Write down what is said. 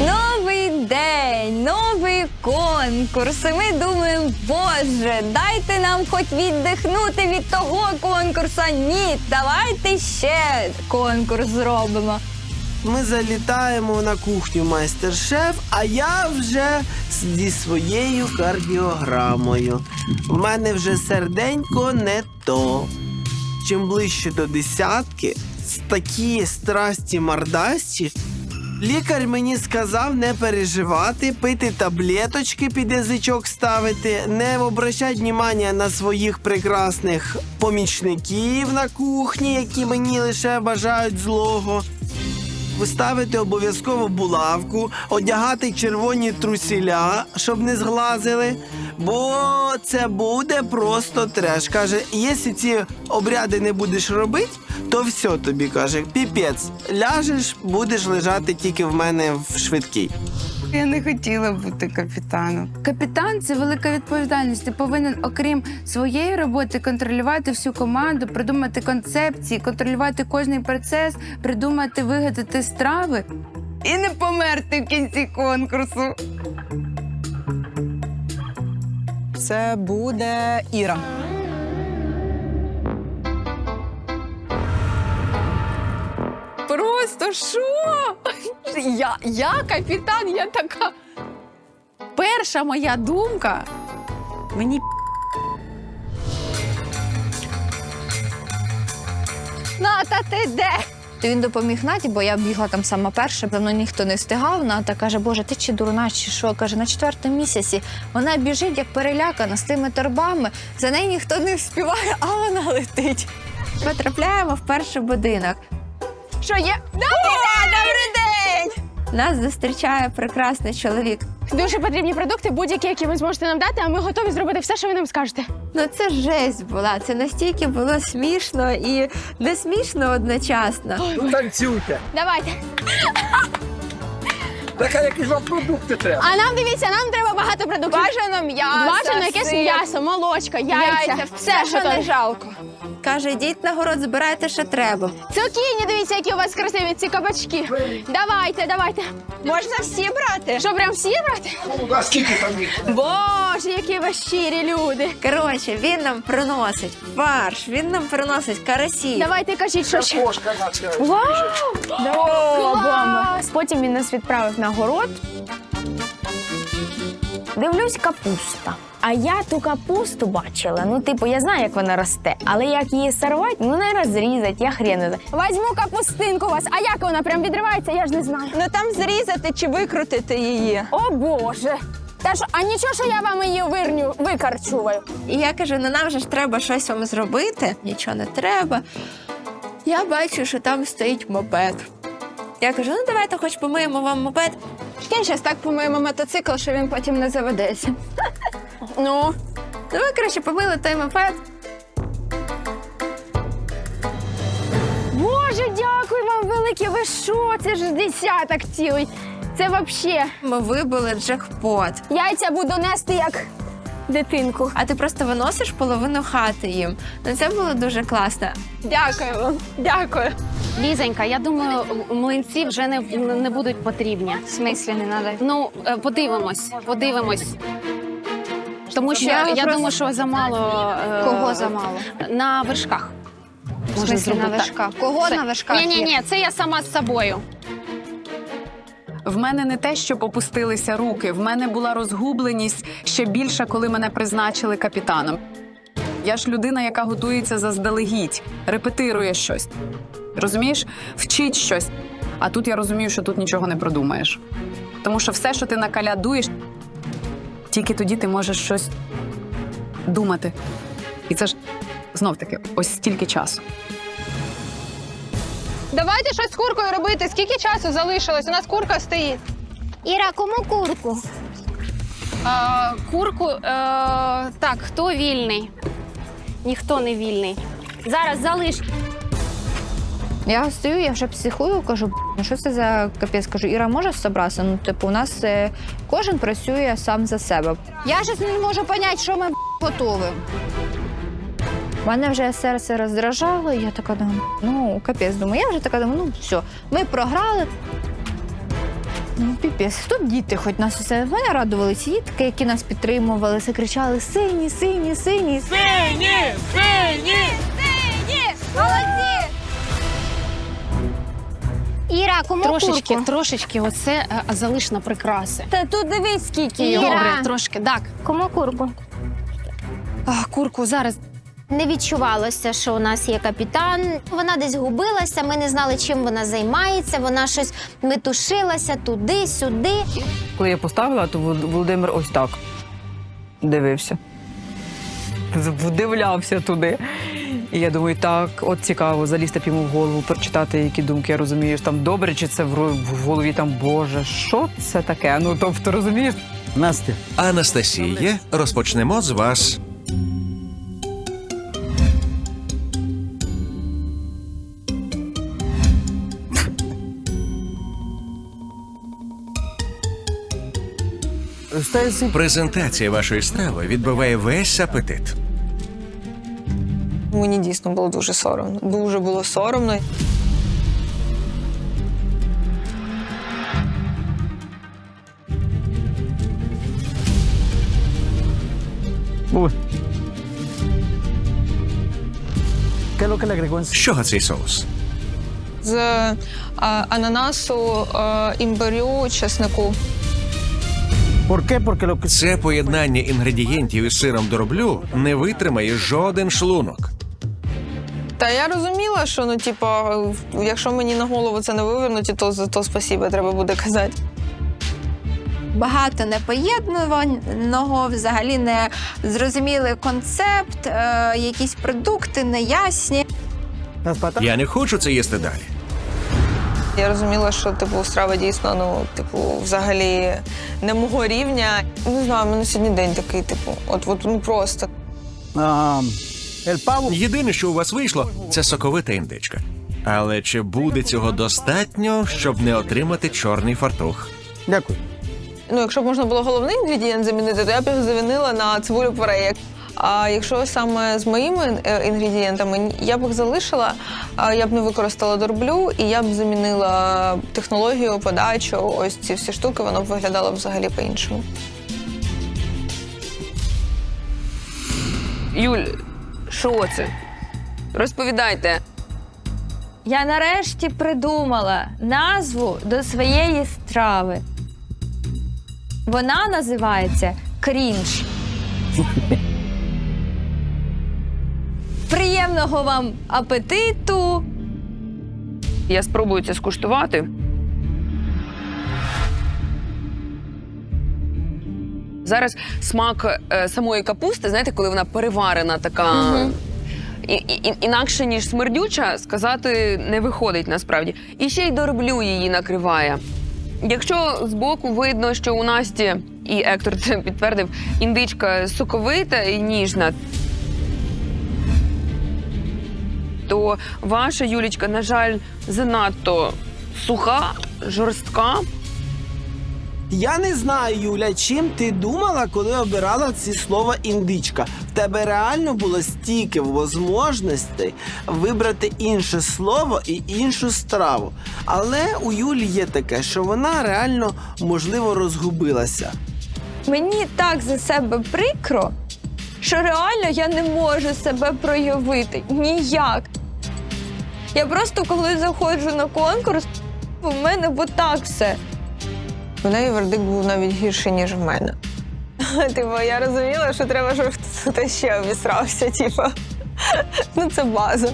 Новий день, новий конкурс. І ми думаємо, боже, дайте нам хоч віддихнути від того конкурсу. Ні, давайте ще конкурс зробимо. Ми залітаємо на кухню майстер-шеф, а я вже зі своєю кардіограмою. У мене вже серденько не то. Чим ближче до десятки, такі страсті мордасті, лікар мені сказав не переживати, пити таблеточки під язичок ставити, не обращати внимання на своїх прекрасних помічників на кухні, які мені лише бажають злого. Вставити обов'язково булавку, одягати червоні трусіля, щоб не зглазили. Бо це буде просто треш. Каже, якщо ці обряди не будеш робити, то все тобі каже, піпець, ляжеш, будеш лежати тільки в мене в швидкій. Я не хотіла бути капітаном. Капітан це велика відповідальність. Ти повинен, окрім своєї роботи, контролювати всю команду, придумати концепції, контролювати кожний процес, придумати, вигадати страви. І не померти в кінці конкурсу. Це буде Іра. Просто що? Я, я капітан, я така. Перша моя думка. Мені Ната, ти де? То він допоміг Наті, бо я бігла там сама перша, давно ніхто не встигав. Ната каже, Боже, ти чи дурна, чи що? Каже, на четвертому місяці вона біжить, як перелякана, з тими торбами. За нею ніхто не вспіває, а вона летить. Потрапляємо в перший будинок. Що є? Добрий день! Добрий день! Нас зустрічає прекрасний чоловік. Дуже потрібні продукти, будь-які, які ви зможете нам дати, а ми готові зробити все, що ви нам скажете. Ну це жесть була. Це настільки було смішно і не смішно одночасно. Ну танцюйте. Давайте. Така якісь вам продукти треба. А нам дивіться, нам треба багато продуктів. Бажано м'ясо. Бажано якесь сир, м'ясо, молочка, яйця. яйця, все, що не жалко. Каже, йдіть на город, збирайте, що треба. Цукіні, дивіться, які у вас красиві ці кабачки. Давайте, давайте. Можна всі брати. Що, прям всі брати? Ну, а скільки там їх? Боже, які ви щирі люди. Коротше, він нам приносить фарш, він нам приносить карасі. Давайте кажіть, що ще. Кошка наче. Клас! Потім він нас відправив на город. Дивлюсь, капуста. А я ту капусту бачила. Ну, типу, я знаю, як вона росте, але як її сорвати, ну не розрізати, я хрен знаю. Візьму капустинку у вас. А як вона прям відривається, я ж не знаю. Ну там зрізати чи викрутити її. О Боже! Та ж, а нічого, що я вам її вирню, викарчуваю. І я кажу, ну нам же ж треба щось вам зробити. Нічого не треба. Я бачу, що там стоїть мопед. Я кажу, ну давайте хоч помиємо вам мопед. Зараз так моєму мотоцикл, що він потім не заведеться. Ну, давай краще побили той мопед. Боже, дякую вам велике. Ви що? Це ж десяток цілий. Це взагалі. Ми вибили джекпот. Яйця буду нести як дитинку. А ти просто виносиш половину хати їм. Ну це було дуже класно. Дякую вам. Дякую. Лізонька, я думаю, млинці вже не, не будуть потрібні. В смислі не треба. Ну, е, подивимось, подивимось. Тому що Я я, просто- думаю, що замало. е, Кого замало? На вершках. В смислі на вершках? Кого на вершках? Ні, ні, ні, це я сама з собою. В мене не те, щоб опустилися руки. В мене була розгубленість ще більша, коли мене призначили капітаном. Я ж людина, яка готується заздалегідь, репетирує щось. Розумієш, вчить щось. А тут я розумію, що тут нічого не продумаєш. Тому що все, що ти накалядуєш, тільки тоді ти можеш щось думати. І це ж знов таки ось стільки часу. Давайте щось з куркою робити. Скільки часу залишилось? У нас курка стоїть. Іра, кому курку? Е, курку, е, так, хто вільний? Ніхто не вільний. Зараз залиш. Я стою, я вже психую, кажу, ну що це за капець? Кажу, Іра може зібратися? Ну, типу, у нас е, кожен працює сам за себе. Я ж не можу зрозуміти, що ми готовимо. Мене вже серце роздражало, і я така думаю, ну капець, думаю, я вже така думаю, ну все, ми програли. Ну, піпець, хто б діти хоч нас усе. Мене радували ці дітки, які нас підтримували, все кричали сині, сині, сині. Сині! Сині! Сині! Молодці! Іра, кому Трошечки, курку? трошечки, оце е, залиш на прикраси. Та тут дивись, скільки Іра. Добре, трошки. Так, Кому курку? а, курку зараз. Не відчувалося, що у нас є капітан. Вона десь губилася, ми не знали, чим вона займається. Вона щось метушилася туди-сюди. Коли я поставила, то Вол- Володимир ось так дивився. Вдивлявся туди. І я думаю, так, от цікаво, залізти йому в голову, прочитати, які думки я розумію, там добре, чи це в голові там Боже, що це таке? Ну тобто розумієш, Настя. Анастасія, розпочнемо з вас. Презентація вашої страви відбиває весь апетит. мені дійсно було дуже соромно. Дуже було соромно. Чого цей соус? З е, ананасу, е, імбирю, чеснику. Це поєднання інгредієнтів із сиром дороблю не витримає жоден шлунок. Та я розуміла, що ну, типа, якщо мені на голову це не вивернуті, то за то спасіба треба буде казати. Багато непоєднуваного, взагалі не зрозумілий концепт, е, якісь продукти неясні. Я не хочу це їсти далі. Я розуміла, що типу страва дійсно, ну, типу, взагалі не мого рівня. Не знаю, у мене сьогодні день такий, типу, от, от ну просто. Єдине, що у вас вийшло, це соковита індичка. Але чи буде цього достатньо, щоб не отримати чорний фартух? Ну, якщо б можна було головний інгредієнт замінити, то я б його замінила на цибулю пюре. А якщо саме з моїми е, інгредієнтами, я б їх залишила, я б не використала дорблю, і я б замінила технологію, подачу, ось ці всі штуки, воно б виглядало взагалі по-іншому. Юль, що це? Розповідайте. Я нарешті придумала назву до своєї страви. Вона називається крінж. Приємного вам апетиту! Я спробую це скуштувати. Зараз смак е, самої капусти, знаєте, коли вона переварена, така. І, і, інакше, ніж смердюча, сказати не виходить насправді. І ще й дороблю її накриває. Якщо збоку видно, що у Насті, і Ектор це підтвердив, індичка соковита і ніжна, то ваша Юлічка, на жаль, занадто суха, жорстка. Я не знаю, Юля, чим ти думала, коли обирала ці слова індичка. В тебе реально було стільки можливостей вибрати інше слово і іншу страву. Але у Юлі є таке, що вона реально можливо розгубилася. Мені так за себе прикро, що реально я не можу себе проявити ніяк. Я просто коли заходжу на конкурс, у мене так все. У неї вердикт був навіть гірший, ніж в мене. Типу, я розуміла, що треба, щоб хтось ще обісрався, типу. Ну, це база.